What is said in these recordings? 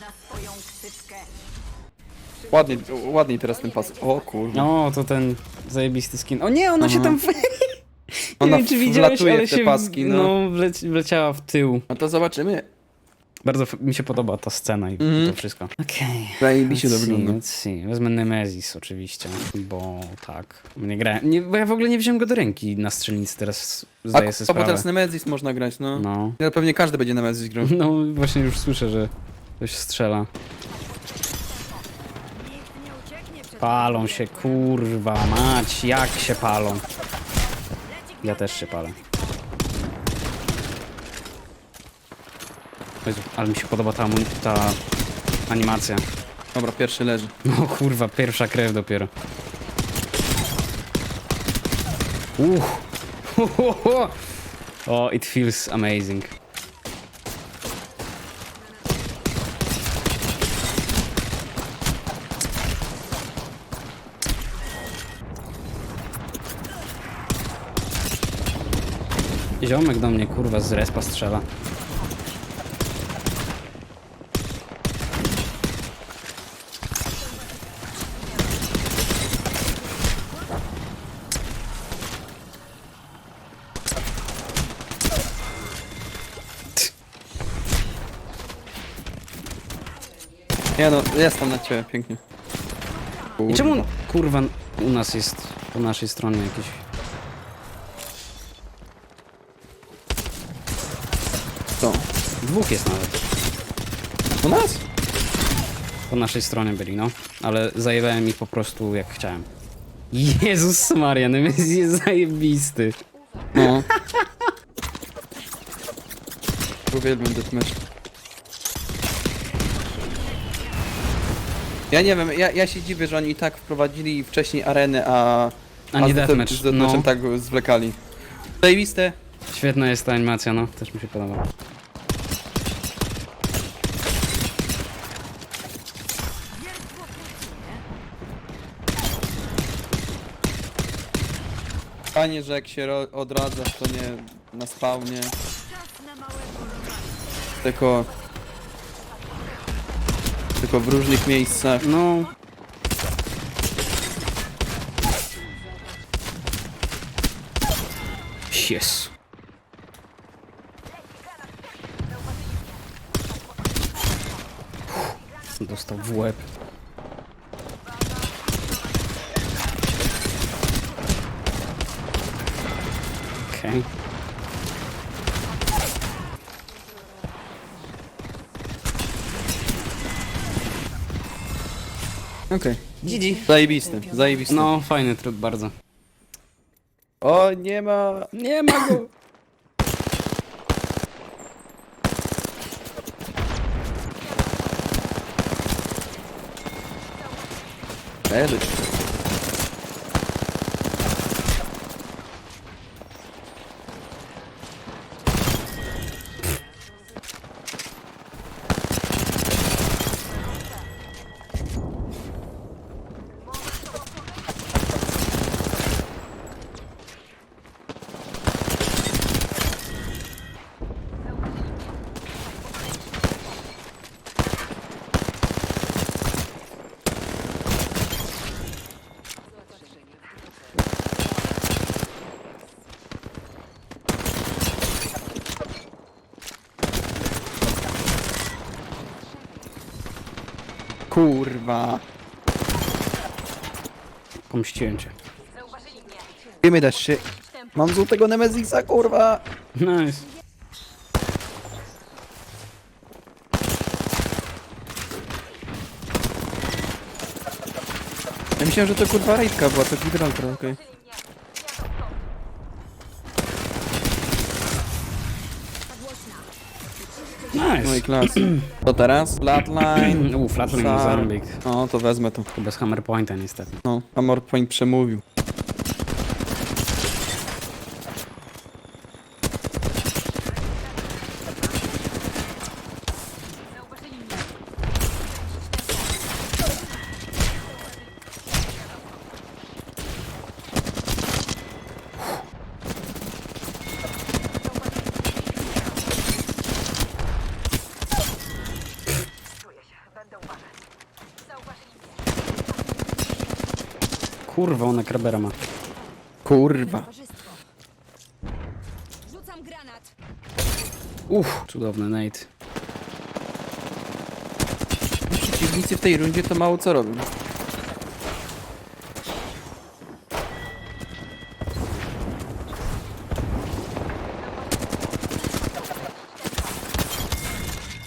na swoją ksywkę. Ładnie, ładniej teraz ten pas. O kurwa. No, to ten zajebisty skin. O nie, ona się tam... nie Ona wiem, czy widziałeś, wlatuje ale w te się paski, no. no wleci, wleciała w tył. No to zobaczymy. Bardzo f- mi się podoba ta scena i Mhm. to wszystko. Okej. Zajebiście to Let's see, wygląda. let's see. Wezmę Nemesis oczywiście, bo tak. Nie grałem. Nie, bo ja w ogóle nie wziąłem go do ręki na strzelnicy, teraz A, zdaję sobie a bo sprawę. teraz Nemesis można grać, no. No. no. Pewnie każdy będzie Nemesis grał. No właśnie już słyszę, że ktoś strzela. Palą się, kurwa mać, jak się palą. Ja też się palę. Jezu, ale mi się podoba ta, ta animacja. Dobra, pierwszy leży. No kurwa, pierwsza krew dopiero. Uff. O, it feels amazing. Ziomek do mnie kurwa z respa strzela. Nie no, jestem na ciebie, pięknie. I czemu kurwa u nas jest po naszej stronie jakieś. Co? Dwóch jest nawet. U nas? Po naszej stronie byli, no. Ale zajebałem ich po prostu jak chciałem. Jezus Maria, Nemesis jest zajebisty. No. Uwielbiam deathmatch. Ja nie wiem, ja, ja się dziwię, że oni i tak wprowadzili wcześniej arenę, a... A nie z- deathmatch, Z deathmatchem no. tak zwlekali. Zajebiste. Świetna jest ta animacja, no. Też mi się podoba. Fajnie, że jak się ro- odradzasz, to nie na spawnie, tylko... Tylko w różnych miejscach. No. Jezu. Dostał w łeb. Okej. Okej. GG. Zajebiste, zajebiste. No, fajny tryb bardzo. O, nie ma... Nie ma go. Leży. Kurwa. Pomściłem cię. Wiemy dać się. Mam złotego Nemezisa, kurwa. Nice. Ja myślałem, że to kurwa raidka była, to Gibraltar, okej. No i Nice. klas. To teraz? Flatline. Uuu, Flatline Szar- Mozambik. No, to wezmę to. Bez Hammer Pointa niestety. No, Amor Point przemówił. Kurwa, ona krabera ma. Kurwa. Towarzystwo. Rzucam granat. Uff, cudowny Nate. Przeciwnicy w tej rundzie to mało co robią.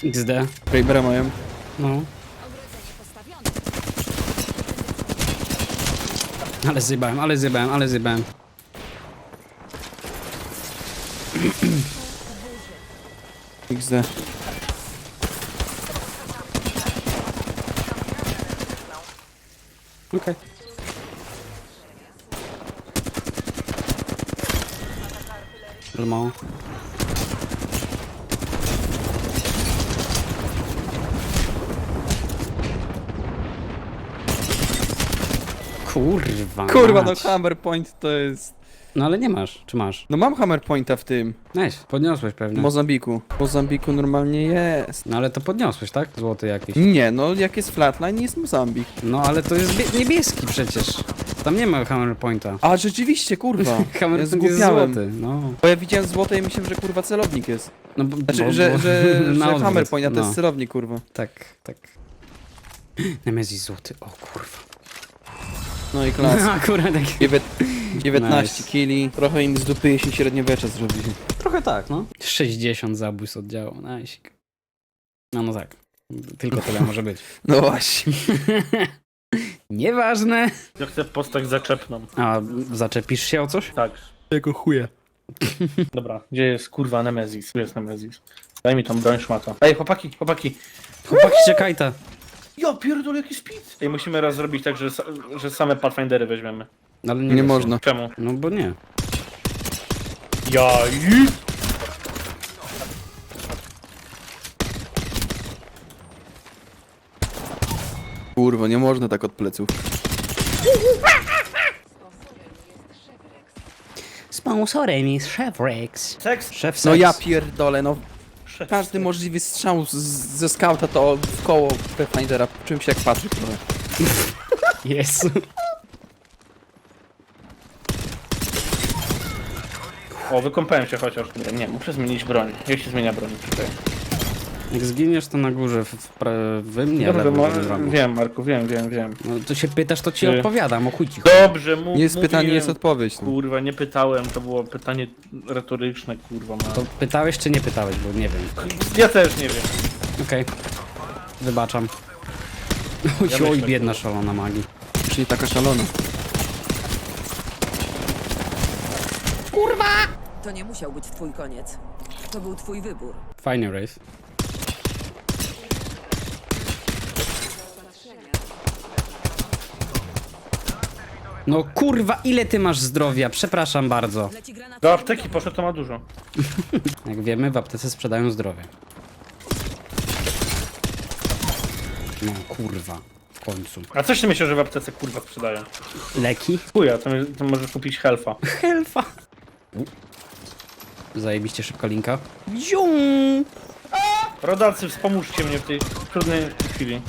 XD. Kraybera mają. No. Ale zjebałem, ale zjebałem, ale zjebałem. XD. Okej. Okay. Kurwa. Kurwa, no mać. hammer point to jest... No ale nie masz, czy masz? No mam hammer pointa w tym. Weź, podniosłeś pewnie. W Mozambiku. W Mozambiku normalnie jest. No ale to podniosłeś, tak? Złoty jakiś. Nie, no jak jest flatline, jest Mozambik. No ale to jest bie- niebieski przecież. Tam nie ma hammer pointa. A rzeczywiście, kurwa. Hammer ja point jest zgłupiałem. złoty, no. Bo ja widziałem złote i myślałem, że kurwa celownik jest. no bo, Znaczy, bo- że, bo- że, na że odwrót, hammer point, a to no. jest celownik, kurwa. Tak, tak. Nemesis złoty, o kurwa. No i klas. Akurat tak. Dziewię- 19 Nice. kili. Trochę im z dupy jeśli średniowecza zrobili. Trochę tak, no. 60 zabójstw oddziału, nice. No, no tak. Tylko tyle może być. No właśnie. Nieważne. Ja chcę postać zaczepną. A zaczepisz się o coś? Tak. Jego chuje. Dobra, gdzie jest kurwa Nemezis? Tu jest Nemezis. Daj mi tą broń szmata. Ej, chłopaki, chłopaki. Chłopaki, czekajta. Ja pierdolę, jaki speed. Ej, musimy raz zrobić tak, że, sa- że same Pathfindery weźmiemy. Ale nie, Nie da się. można. Czemu? No bo nie. Ja i... Kurwa, nie można tak od pleców. Sponsorem jest Chef Rex. Seks? Szef No ja pierdolę, no. Każdy możliwy strzał z, ze skauta to w koło Pathfindera. Czymś jak Patryk trochę. Jezu. O, wykąpałem się chociaż. Nie, nie, muszę zmienić broń. Jak się zmienia broń? Czekaj. Jak zginiesz to na górze, w, w, pra- w mnie Dobrze, lewo mo- będziesz robił. wiem, Marku, wiem, wiem, wiem. No to się pytasz, to ci Ty. odpowiadam, o chuj ci Dobrze, mów. Nie jest pytanie, mówiłem. jest odpowiedź. No. Kurwa, nie pytałem, to było pytanie retoryczne, kurwa. Ma. To pytałeś czy nie pytałeś, bo nie wiem. Ja też nie wiem. Okej. Wybaczam. Oj, Ja oj, biedna kurwa. szalona magii. Czyli taka szalona. To nie musiał być twój koniec. To był twój wybór. Fajnie, Wraith. No kurwa, ile ty masz zdrowia? Przepraszam bardzo. Do apteki poszedł, to ma dużo. Jak wiemy, w aptece sprzedają zdrowie. No kurwa, w końcu. A coś ty myślisz, że w aptece kurwa sprzedają? Leki? Chuja, to, to możesz kupić helfa. Helfa. Zajebiście szybka linka. Rodacy, wspomóżcie mnie w tej trudnej chwili.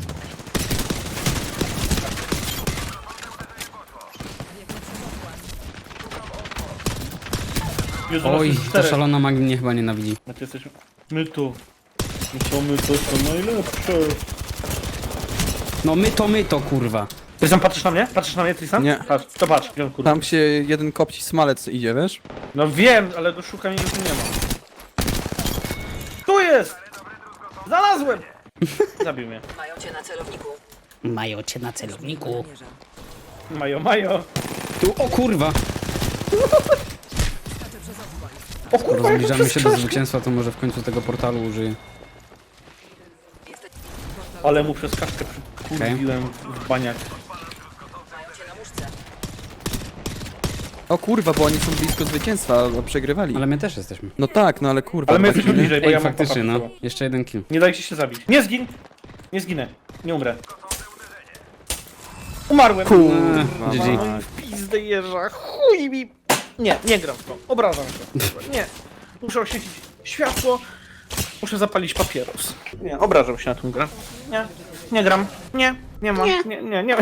Jezu, nas Oj, jest ta czterech. szalona magii mnie chyba nienawidzi. My to jesteśmy... My tu. My to, my to są najlepsze. No my to, my to, kurwa. Tristan, patrzysz na mnie? Patrzysz na mnie, Tristan? Nie. Patrz, to patrz, on kurwa. Tam się jeden kopci smalec idzie, wiesz? No wiem, ale go szukam i już nie ma. Tu jest! Znalazłem! Zabił mnie. Mają cię na celowniku. Mają cię na celowniku. Żołnierze. Majo, majo. Tu, o kurwa. O Skoro kurwa, jak zbliżamy się do zwycięstwa, to może w końcu tego portalu użyję. Ale mu przez kaszkę kurwiłem w baniak. O kurwa, bo oni są blisko zwycięstwa, a przegrywali. Ale my też jesteśmy. No tak, no ale kurwa. Ale my dwa jesteśmy kile. bliżej, bo Ej, ja mam faktycznie, no. Jeszcze jeden kill. Nie dajcie się zabić. Nie zgin! Nie zginę. Nie umrę. Umarłem. Kurwa, Eee, GG. W pizdę jeża. Chuj mi. Nie, nie gram w to. Obrażam się. Nie. Muszę oświecić światło. Muszę zapalić papieros. Nie, obrażam się na tą grę. Nie, nie gram. Nie, nie ma. Nie, nie, nie.